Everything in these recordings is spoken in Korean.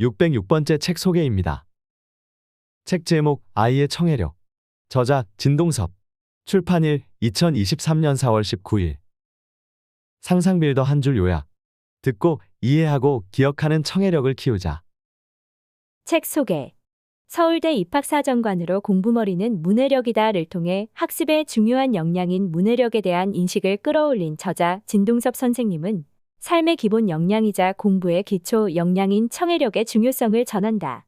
606번째 책 소개입니다. 책 제목 아이의 청해력. 저자 진동섭. 출판일 2023년 4월 19일. 상상빌더 한 줄 요약. 듣고 이해하고 기억하는 청해력을 키우자. 책 소개. 서울대 입학사정관으로 공부머리는 문해력이다를 통해 학습의 중요한 역량인 문해력에 대한 인식을 끌어올린 저자 진동섭 선생님은 삶의 기본 역량이자 공부의 기초 역량인 청해력의 중요성을 전한다.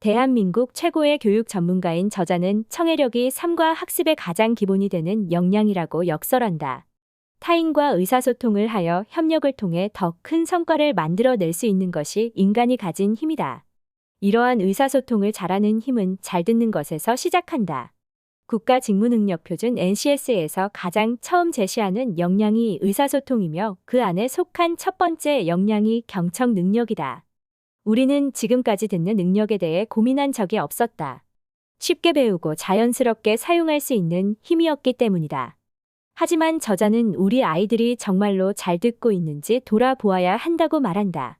대한민국 최고의 교육 전문가인 저자는 청해력이 삶과 학습의 가장 기본이 되는 역량이라고 역설한다. 타인과 의사소통을 하여 협력을 통해 더 큰 성과를 만들어낼 수 있는 것이 인간이 가진 힘이다. 이러한 의사소통을 잘하는 힘은 잘 듣는 것에서 시작한다. 국가 직무 능력 표준 NCS에서 가장 처음 제시하는 역량이 의사소통이며 그 안에 속한 첫 번째 역량이 경청 능력이다. 우리는 지금까지 듣는 능력에 대해 고민한 적이 없었다. 쉽게 배우고 자연스럽게 사용할 수 있는 힘이었기 때문이다. 하지만 저자는 우리 아이들이 정말로 잘 듣고 있는지 돌아보아야 한다고 말한다.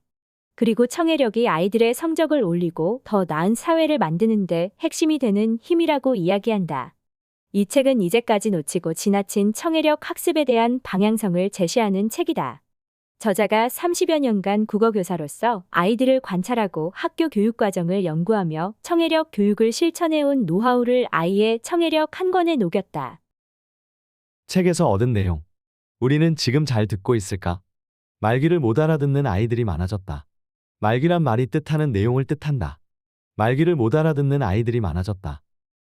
그리고 청해력이 아이들의 성적을 올리고 더 나은 사회를 만드는데 핵심이 되는 힘이라고 이야기한다. 이 책은 이제까지 놓치고 지나친 청해력 학습에 대한 방향성을 제시하는 책이다. 저자가 30여 년간 국어교사로서 아이들을 관찰하고 학교 교육 과정을 연구하며 청해력 교육을 실천해온 노하우를 아이의 청해력 한 권에 녹였다. 책에서 얻은 내용 우리는 지금 잘 듣고 있을까? 말귀를 못 알아듣는 아이들이 많아졌다. 말귀란 말이 뜻하는 내용을 뜻한다. 말귀를 못 알아듣는 아이들이 많아졌다.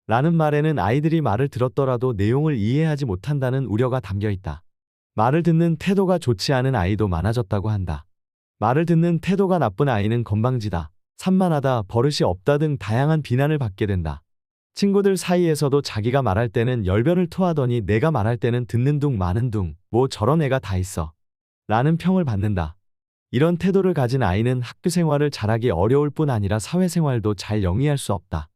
라는 말에는 아이들이 말을 들었더라도 내용을 이해하지 못한다는 우려가 담겨 있다. 말을 듣는 태도가 좋지 않은 아이도 많아졌다고 한다. 말을 듣는 태도가 나쁜 아이는 건방지다, 산만하다, 버릇이 없다 등 다양한 비난을 받게 된다. 친구들 사이에서도 자기가 말할 때는 열변을 토하더니 내가 말할 때는 듣는 둥 마는 둥, 뭐 저런 애가 다 있어. 라는 평을 받는다. 이런 태도를 가진 아이는 학교 생활을 잘하기 어려울 뿐 아니라 사회생활도 잘 영위할 수 없다.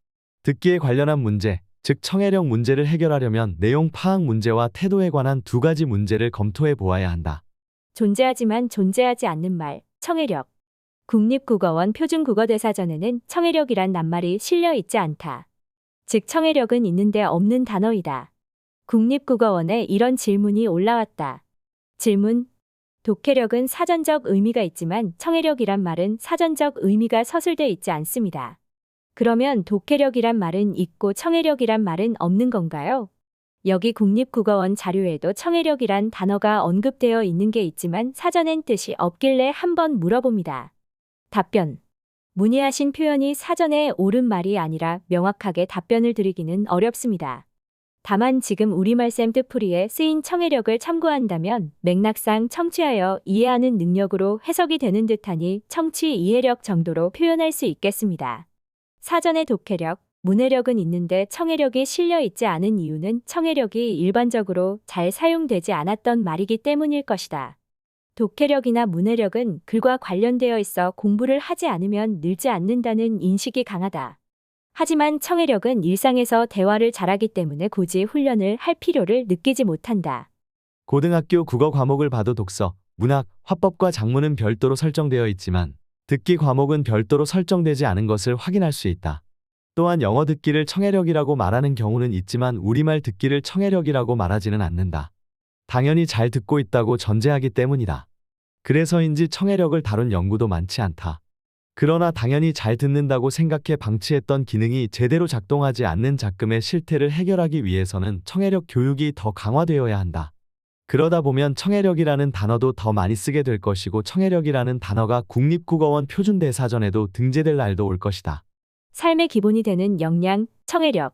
듣기에 관련한 문제, 즉 청해력 문제를 해결하려면 내용 파악 문제와 태도에 관한 두 가지 문제를 검토해 보아야 한다. 존재하지만 존재하지 않는 말, 청해력. 국립국어원 표준국어대사전에는 청해력이란 낱말이 실려 있지 않다. 즉 청해력은 있는데 없는 단어이다. 국립국어원에 이런 질문이 올라왔다. 질문. 독해력은 사전적 의미가 있지만 청해력이란 말은 사전적 의미가 서술돼 있지 않습니다. 그러면 독해력이란 말은 있고 청해력이란 말은 없는 건가요? 여기 국립국어원 자료에도 청해력이란 단어가 언급되어 있는 게 있지만 사전엔 뜻이 없길래 한번 물어봅니다. 답변. 문의하신 표현이 사전에 옳은 말이 아니라 명확하게 답변을 드리기는 어렵습니다. 다만 지금 우리말 샘트풀이에 쓰인 청해력을 참고한다면 맥락상 청취하여 이해하는 능력으로 해석이 되는 듯하니 청취 이해력 정도로 표현할 수 있겠습니다. 사전에 독해력, 문해력은 있는데 청해력이 실려 있지 않은 이유는 청해력이 일반적으로 잘 사용되지 않았던 말이기 때문일 것이다. 독해력이나 문해력은 글과 관련되어 있어 공부를 하지 않으면 늘지 않는다는 인식이 강하다. 하지만 청해력은 일상에서 대화를 잘하기 때문에 굳이 훈련을 할 필요를 느끼지 못한다. 고등학교 국어 과목을 봐도 독서, 문학, 화법과 작문은 별도로 설정되어 있지만 듣기 과목은 별도로 설정되지 않은 것을 확인할 수 있다. 또한 영어 듣기를 청해력이라고 말하는 경우는 있지만 우리말 듣기를 청해력이라고 말하지는 않는다. 당연히 잘 듣고 있다고 전제하기 때문이다. 그래서인지 청해력을 다룬 연구도 많지 않다. 그러나 당연히 잘 듣는다고 생각해 방치했던 기능이 제대로 작동하지 않는 작금의 실태를 해결하기 위해서는 청해력 교육이 더 강화되어야 한다. 그러다 보면 청해력이라는 단어도 더 많이 쓰게 될 것이고 청해력이라는 단어가 국립국어원 표준대사전에도 등재될 날도 올 것이다. 삶의 기본이 되는 역량, 청해력.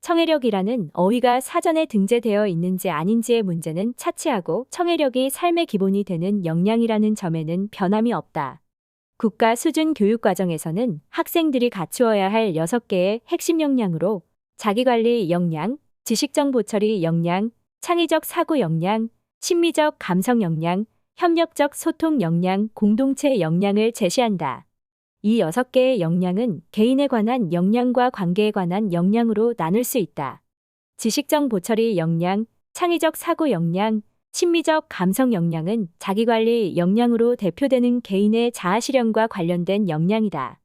청해력이라는 어휘가 사전에 등재되어 있는지 아닌지의 문제는 차치하고 청해력이 삶의 기본이 되는 역량이라는 점에는 변함이 없다. 국가 수준 교육 과정에서는 학생들이 갖추어야 할 6개의 핵심 역량으로 자기관리 역량, 지식정보 처리 역량, 창의적 사고 역량, 심미적 감성 역량, 협력적 소통 역량, 공동체 역량을 제시한다. 이 여섯 개의 역량은 개인에 관한 역량과 관계에 관한 역량으로 나눌 수 있다. 지식정 보처리 역량, 창의적 사고 역량, 심미적 감성 역량은 자기관리 역량으로 대표되는 개인의 자아 실현과 관련된 역량이다.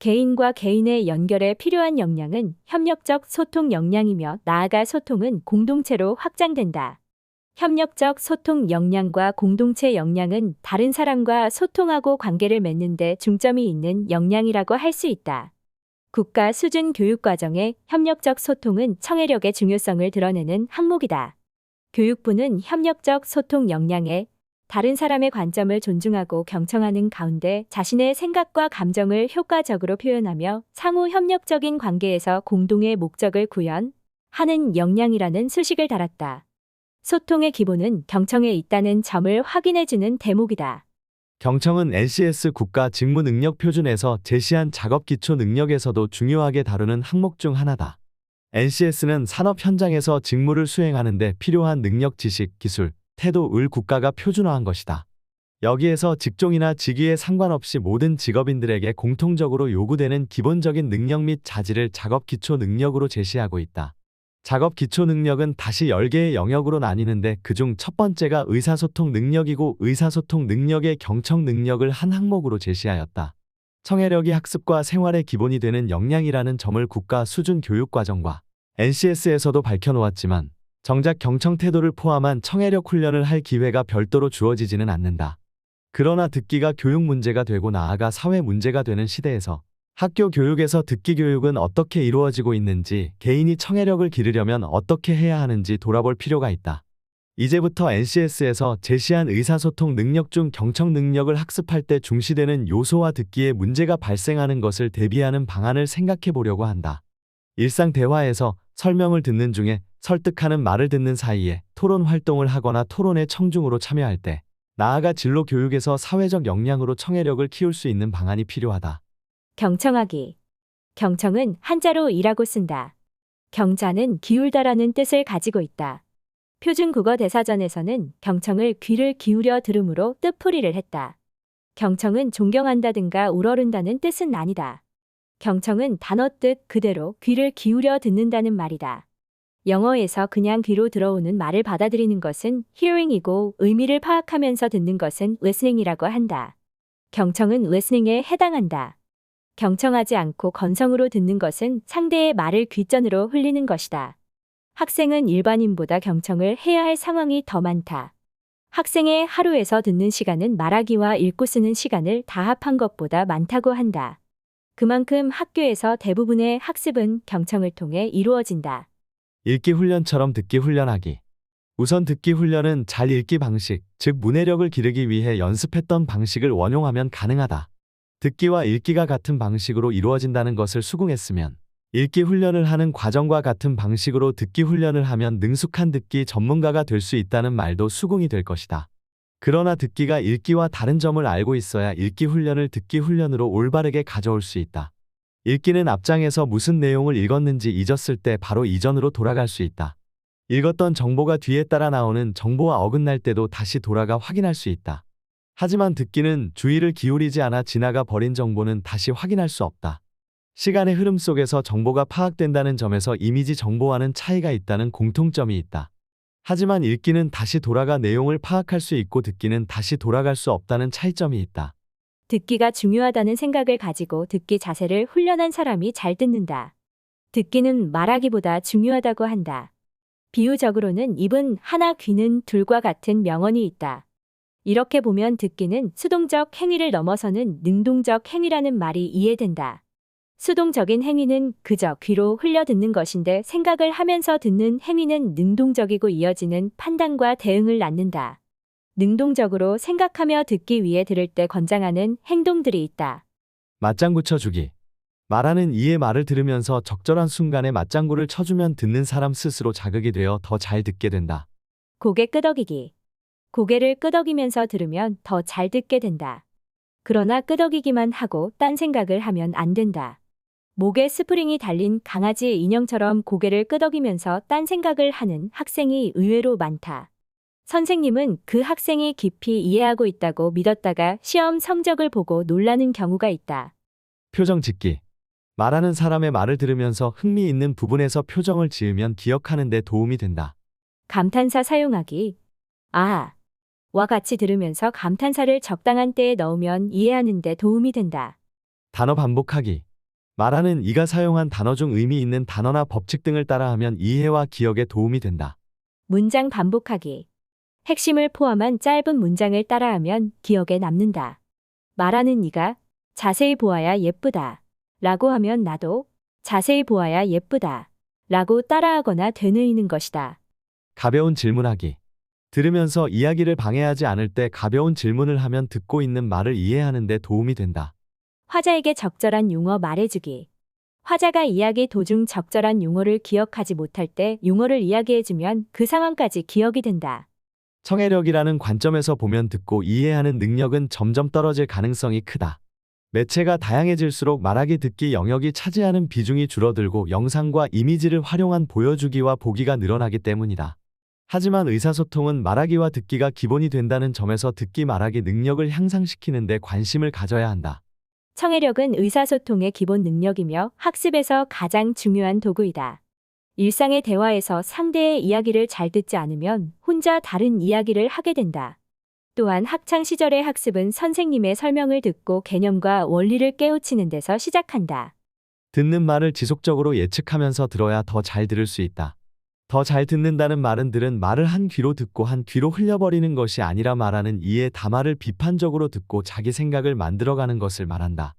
개인과 개인의 연결에 필요한 역량은 협력적 소통 역량이며 나아가 소통은 공동체로 확장된다. 협력적 소통 역량과 공동체 역량은 다른 사람과 소통하고 관계를 맺는 데 중점이 있는 역량이라고 할 수 있다. 국가 수준 교육 과정의 협력적 소통은 청해력의 중요성을 드러내는 항목이다. 교육부는 협력적 소통 역량에 다른 사람의 관점을 존중하고 경청하는 가운데 자신의 생각과 감정을 효과적으로 표현하며 상호 협력적인 관계에서 공동의 목적을 구현하는 역량이라는 수식을 달았다. 소통의 기본은 경청에 있다는 점을 확인해주는 대목이다. 경청은 NCS 국가 직무 능력 표준에서 제시한 작업 기초 능력에서도 중요하게 다루는 항목 중 하나다. NCS는 산업 현장에서 직무를 수행하는데 필요한 능력, 지식, 기술, 태도, 을 국가가 표준화한 것이다. 여기에서 직종이나 직위에 상관없이 모든 직업인들에게 공통적으로 요구되는 기본적인 능력 및 자질을 작업 기초 능력으로 제시하고 있다. 작업 기초 능력은 다시 10개의 영역으로 나뉘는데 그중 첫 번째가 의사소통 능력이고 의사소통 능력의 경청 능력을 한 항목으로 제시하였다. 청해력이 학습과 생활의 기본이 되는 역량이라는 점을 국가 수준 교육과정과 NCS에서도 밝혀놓았지만 정작 경청 태도를 포함한 청해력 훈련을 할 기회가 별도로 주어지지는 않는다. 그러나 듣기가 교육 문제가 되고 나아가 사회 문제가 되는 시대에서 학교 교육에서 듣기 교육은 어떻게 이루어지고 있는지, 개인이 청해력을 기르려면 어떻게 해야 하는지 돌아볼 필요가 있다. 이제부터 NCS에서 제시한 의사소통 능력 중 경청 능력을 학습할 때 중시되는 요소와 듣기에 문제가 발생하는 것을 대비하는 방안을 생각해 보려고 한다. 일상 대화에서 설명을 듣는 중에 설득하는 말을 듣는 사이에 토론 활동을 하거나 토론에 청중으로 참여할 때 나아가 진로 교육에서 사회적 역량으로 청해력을 키울 수 있는 방안이 필요하다. 경청하기. 경청은 한자로 이라고 쓴다. 경자는 기울다라는 뜻을 가지고 있다. 표준 국어 대사전에서는 경청을 귀를 기울여 들음으로 뜻풀이를 했다. 경청은 존경한다든가 우러른다는 뜻은 아니다. 경청은 단어 뜻 그대로 귀를 기울여 듣는다는 말이다. 영어에서 그냥 귀로 들어오는 말을 받아들이는 것은 hearing이고 의미를 파악하면서 듣는 것은 listening이라고 한다. 경청은 listening에 해당한다. 경청하지 않고 건성으로 듣는 것은 상대의 말을 귓전으로 흘리는 것이다. 학생은 일반인보다 경청을 해야 할 상황이 더 많다. 학생의 하루에서 듣는 시간은 말하기와 읽고 쓰는 시간을 다 합한 것보다 많다고 한다. 그만큼 학교에서 대부분의 학습은 경청을 통해 이루어진다. 읽기 훈련처럼 듣기 훈련하기. 우선 듣기 훈련은 잘 읽기 방식, 즉 문해력을 기르기 위해 연습했던 방식을 원용하면 가능하다. 듣기와 읽기가 같은 방식으로 이루어진다는 것을 수긍했으면 읽기 훈련을 하는 과정과 같은 방식으로 듣기 훈련을 하면 능숙한 듣기 전문가가 될 수 있다는 말도 수긍이 될 것이다. 그러나 듣기가 읽기와 다른 점을 알고 있어야 읽기 훈련을 듣기 훈련으로 올바르게 가져올 수 있다. 읽기는 앞장에서 무슨 내용을 읽었는지 잊었을 때 바로 이전으로 돌아갈 수 있다. 읽었던 정보가 뒤에 따라 나오는 정보와 어긋날 때도 다시 돌아가 확인할 수 있다. 하지만 듣기는 주의를 기울이지 않아 지나가 버린 정보는 다시 확인할 수 없다. 시간의 흐름 속에서 정보가 파악된다는 점에서 이미지 정보와는 차이가 있다는 공통점이 있다. 하지만 읽기는 다시 돌아가 내용을 파악할 수 있고 듣기는 다시 돌아갈 수 없다는 차이점이 있다. 듣기가 중요하다는 생각을 가지고 듣기 자세를 훈련한 사람이 잘 듣는다. 듣기는 말하기보다 중요하다고 한다. 비유적으로는 입은 하나 귀는 둘과 같은 명언이 있다. 이렇게 보면 듣기는 수동적 행위를 넘어서는 능동적 행위라는 말이 이해된다. 수동적인 행위는 그저 귀로 흘려 듣는 것인데 생각을 하면서 듣는 행위는 능동적이고 이어지는 판단과 대응을 낳는다. 능동적으로 생각하며 듣기 위해 들을 때 권장하는 행동들이 있다. 맞장구 쳐주기. 말하는 이의 말을 들으면서 적절한 순간에 맞장구를 쳐주면 듣는 사람 스스로 자극이 되어 더 잘 듣게 된다. 고개 끄덕이기. 고개를 끄덕이면서 들으면 더 잘 듣게 된다. 그러나 끄덕이기만 하고 딴 생각을 하면 안 된다. 목에 스프링이 달린 강아지 인형처럼 고개를 끄덕이면서 딴 생각을 하는 학생이 의외로 많다. 선생님은 그 학생이 깊이 이해하고 있다고 믿었다가 시험 성적을 보고 놀라는 경우가 있다. 표정 짓기. 말하는 사람의 말을 들으면서 흥미있는 부분에서 표정을 지으면 기억하는 데 도움이 된다. 감탄사 사용하기. 아. 와 같이 들으면서 감탄사를 적당한 때에 넣으면 이해하는 데 도움이 된다. 단어 반복하기. 말하는 이가 사용한 단어 중 의미 있는 단어나 법칙 등을 따라하면 이해와 기억에 도움이 된다. 문장 반복하기. 핵심을 포함한 짧은 문장을 따라하면 기억에 남는다. 말하는 이가 자세히 보아야 예쁘다. 라고 하면 나도 자세히 보아야 예쁘다. 라고 따라하거나 되뇌이는 것이다. 가벼운 질문하기. 들으면서 이야기를 방해하지 않을 때 가벼운 질문을 하면 듣고 있는 말을 이해하는 데 도움이 된다. 화자에게 적절한 용어 말해주기. 화자가 이야기 도중 적절한 용어를 기억하지 못할 때 용어를 이야기해주면 그 상황까지 기억이 된다. 청해력이라는 관점에서 보면 듣고 이해하는 능력은 점점 떨어질 가능성이 크다. 매체가 다양해질수록 말하기 듣기 영역이 차지하는 비중이 줄어들고 영상과 이미지를 활용한 보여주기와 보기가 늘어나기 때문이다. 하지만 의사소통은 말하기와 듣기가 기본이 된다는 점에서 듣기 말하기 능력을 향상시키는 데 관심을 가져야 한다. 청해력은 의사소통의 기본 능력이며 학습에서 가장 중요한 도구이다. 일상의 대화에서 상대의 이야기를 잘 듣지 않으면 혼자 다른 이야기를 하게 된다. 또한 학창 시절의 학습은 선생님의 설명을 듣고 개념과 원리를 깨우치는 데서 시작한다. 듣는 말을 지속적으로 예측하면서 들어야 더 잘 들을 수 있다. 더 잘 듣는다는 말은 들은 말을 한 귀로 듣고 한 귀로 흘려버리는 것이 아니라 말하는 이의 담화를 비판적으로 듣고 자기 생각을 만들어가는 것을 말한다.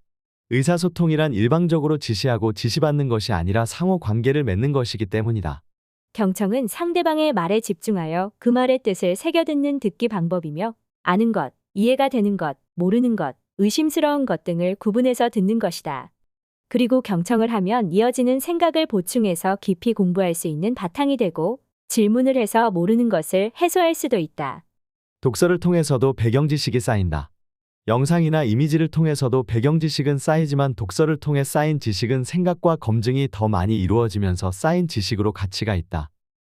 의사소통이란 일방적으로 지시하고 지시받는 것이 아니라 상호 관계를 맺는 것이기 때문이다. 경청은 상대방의 말에 집중하여 그 말의 뜻을 새겨듣는 듣기 방법이며 아는 것, 이해가 되는 것, 모르는 것, 의심스러운 것 등을 구분해서 듣는 것이다. 그리고 경청을 하면 이어지는 생각을 보충해서 깊이 공부할 수 있는 바탕이 되고 질문을 해서 모르는 것을 해소할 수도 있다. 독서를 통해서도 배경 지식이 쌓인다. 영상이나 이미지를 통해서도 배경 지식은 쌓이지만 독서를 통해 쌓인 지식은 생각과 검증이 더 많이 이루어지면서 쌓인 지식으로 가치가 있다.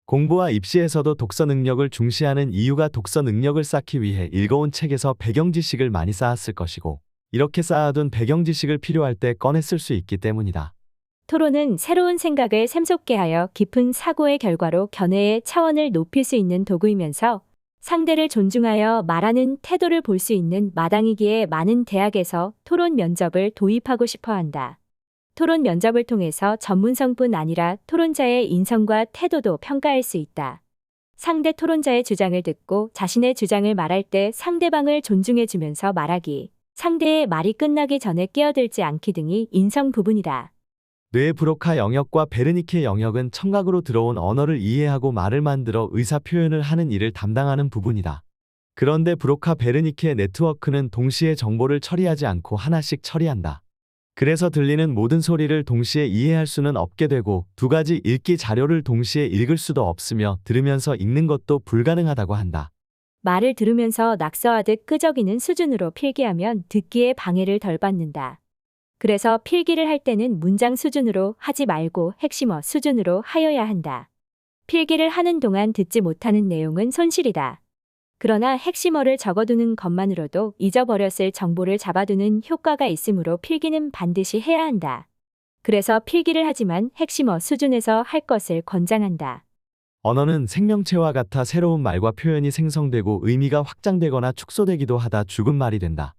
공부와 입시에서도 독서 능력을 중시하는 이유가 독서 능력을 쌓기 위해 읽어온 책에서 배경 지식을 많이 쌓았을 것이고, 이렇게 쌓아둔 배경 지식을 필요할 때쓸수 있기 때문이다. 토론은 새로운 생각을 샘솟게 하여 깊은 사고의 결과로 견해의 차원을 높일 수 있는 도구이면서 상대를 존중하여 말하는 태도를 볼 수 있는 마당이기에 많은 대학에서 토론 면접을 도입하고 싶어 한다. 토론 면접을 통해서 전문성뿐 아니라 토론자의 인성과 태도도 평가할 수 있다. 상대 토론자의 주장을 듣고 자신의 주장을 말할 때 상대방을 존중해주면서 말하기, 상대의 말이 끝나기 전에 끼어들지 않기 등이 인성 부분이다. 뇌 브로카 영역과 베르니케 영역은 청각으로 들어온 언어를 이해하고 말을 만들어 의사 표현을 하는 일을 담당하는 부분이다. 그런데 브로카 베르니케 네트워크는 동시에 정보를 처리하지 않고 하나씩 처리한다. 그래서 들리는 모든 소리를 동시에 이해할 수는 없게 되고 두 가지 읽기 자료를 동시에 읽을 수도 없으며 들으면서 읽는 것도 불가능하다고 한다. 말을 들으면서 낙서하듯 끄적이는 수준으로 필기하면 듣기에 방해를 덜 받는다. 그래서 필기를 할 때는 문장 수준으로 하지 말고 핵심어 수준으로 하여야 한다. 필기를 하는 동안 듣지 못하는 내용은 손실이다. 그러나 핵심어를 적어두는 것만으로도 잊어버렸을 정보를 잡아두는 효과가 있으므로 필기는 반드시 해야 한다. 그래서 필기를 하지만 핵심어 수준에서 할 것을 권장한다. 언어는 생명체와 같아 새로운 말과 표현이 생성되고 의미가 확장되거나 축소되기도 하다 죽은 말이 된다.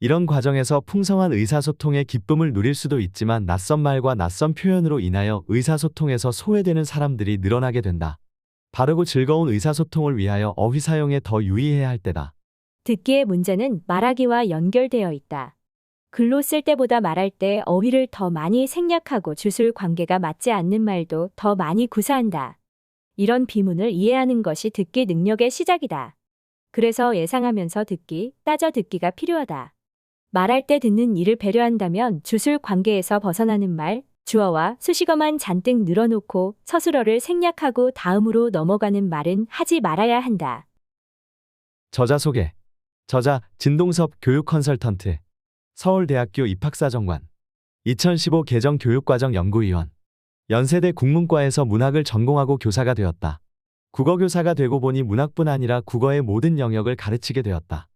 이런 과정에서 풍성한 의사소통의 기쁨을 누릴 수도 있지만 낯선 말과 낯선 표현으로 인하여 의사소통에서 소외되는 사람들이 늘어나게 된다. 바르고 즐거운 의사소통을 위하여 어휘 사용에 더 유의해야 할 때다. 듣기의 문제는 말하기와 연결되어 있다. 글로 쓸 때보다 말할 때 어휘를 더 많이 생략하고 주술 관계가 맞지 않는 말도 더 많이 구사한다. 이런 비문을 이해하는 것이 듣기 능력의 시작이다. 그래서 예상하면서 듣기, 따져 듣기가 필요하다. 말할 때 듣는 이를 배려한다면 주술 관계에서 벗어나는 말, 주어와 수식어만 잔뜩 늘어놓고 서술어를 생략하고 다음으로 넘어가는 말은 하지 말아야 한다. 저자 소개. 저자 진동섭 교육 컨설턴트. 서울대학교 입학사정관. 2015 개정 교육과정 연구위원. 연세대 국문과에서 문학을 전공하고 교사가 되었다. 국어 교사가 되고 보니 문학뿐 아니라 국어의 모든 영역을 가르치게 되었다.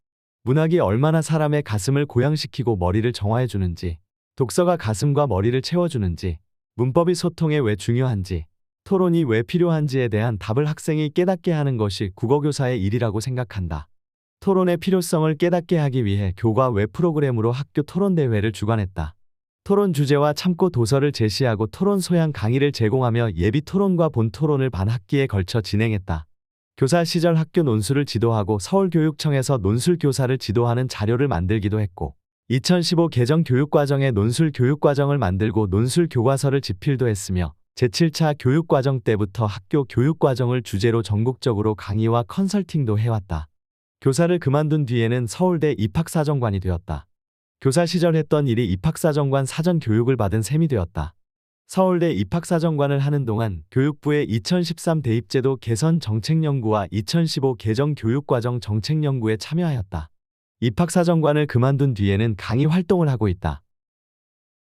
문학이 얼마나 사람의 가슴을 고양시키고 머리를 정화해 주는지, 독서가 가슴과 머리를 채워주는지, 문법이 소통에 왜 중요한지, 토론이 왜 필요한지에 대한 답을 학생이 깨닫게 하는 것이 국어교사의 일이라고 생각한다. 토론의 필요성을 깨닫게 하기 위해 교과 웹 프로그램으로 학교 토론대회를 주관했다. 토론 주제와 참고 도서를 제시하고 토론 소양 강의를 제공하며 예비 토론과 본 토론을 반 학기에 걸쳐 진행했다. 교사 시절 학교 논술을 지도하고 서울교육청에서 논술 교사를 지도하는 자료를 만들기도 했고 2015 개정 교육과정에 논술 교육과정을 만들고 논술 교과서를 집필도 했으며 제7차 교육과정 때부터 학교 교육과정을 주제로 전국적으로 강의와 컨설팅도 해왔다. 교사를 그만둔 뒤에는 서울대 입학사정관이 되었다. 교사 시절 했던 일이 입학사정관 사전 교육을 받은 셈이 되었다. 서울대 입학사정관을 하는 동안 교육부의 2013 대입제도 개선 정책연구와 2015 개정 교육과정 정책연구에 참여하였다. 입학사정관을 그만둔 뒤에는 강의 활동을 하고 있다.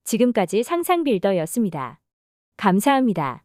지금까지 상상빌더였습니다. 감사합니다.